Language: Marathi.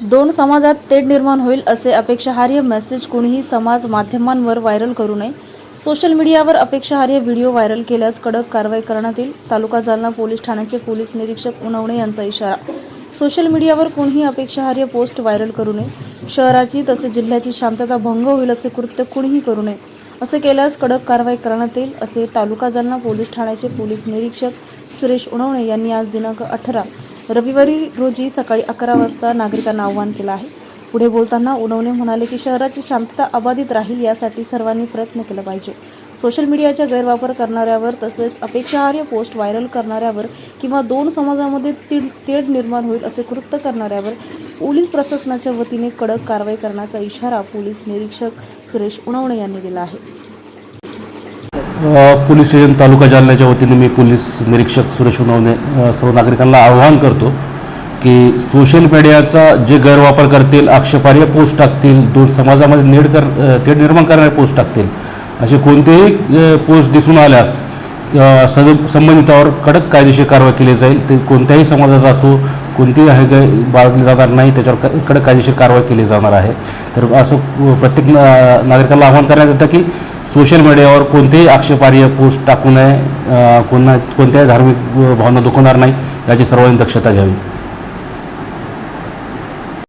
दोन समाजात तेढ निर्माण होईल असे अपेक्षाहार्य मेसेज कोणीही समाज माध्यमांवर व्हायरल करू नये. सोशल मीडियावर अपेक्षाहार्य व्हिडिओ व्हायरल केल्यास कडक कारवाई करण्यात येईल. तालुका जालना पोलीस ठाण्याचे पोलीस निरीक्षक उनवणे यांचा इशारा. सोशल मीडियावर कोणीही अपेक्षाहार्य पोस्ट व्हायरल करू नये. शहराची तसेच जिल्ह्याची शांतता भंग होईल असे कृत्य कुणीही करू नये. असे केल्यास कडक कारवाई करण्यात येईल असे तालुका जालना पोलीस ठाण्याचे पोलीस निरीक्षक सुरेश उणवणे यांनी आज दिनांक अठरा रविवारी रोजी सकाळी अकरा वाजता नागरिकांना आवाहन केलं आहे. पुढे बोलताना उणवणे म्हणाले की शहराची शांतता अबाधित राहील यासाठी सर्वांनी प्रयत्न केला पाहिजे. सोशल मीडियाचा गैरवापर करणाऱ्यावर तसेच अपेक्षाहार्य पोस्ट व्हायरल करणाऱ्यावर किंवा दोन समाजामध्ये तीड तेढ निर्माण होईल असे कृत्य करणाऱ्यावर पोलीस प्रशासनाच्या वतीने कडक कारवाई करण्याचा इशारा पोलीस निरीक्षक सुरेश उणवणे यांनी दिला आहे. पोलीस स्टेशन तालुका जालन्याच्या वतीने मी पोलीस निरीक्षक सुरेश उनवणे सर्व नागरिकांना आवाहन करतो की सोशल मीडियाचा जे गैरवापर करतील आक्षेपार्ह पोस्ट टाकतील दोन समाजामध्ये नेड कर तेढ निर्माण करणारे पोस्ट टाकतील असे कोणतेही पोस्ट दिसून आल्यास सद संबंधितावर कडक कायदेशीर कारवाई केली जाईल. ते कोणत्याही समाजाचा असो कोणतीही आहे बाळगली जाणार नाही त्याच्यावर कडक कायदेशीर कारवाई केली जाणार आहे. तर असं प्रत्येक नागरिकाला आवाहन करण्यात येतं की सोशल मीडियावर कोणतेही आक्षेपार्ह पोस्ट टाकू नये कोणा कोणत्याही धार्मिक भावना दुखवणार नाही याची सर्वांनी दक्षता घ्यावी.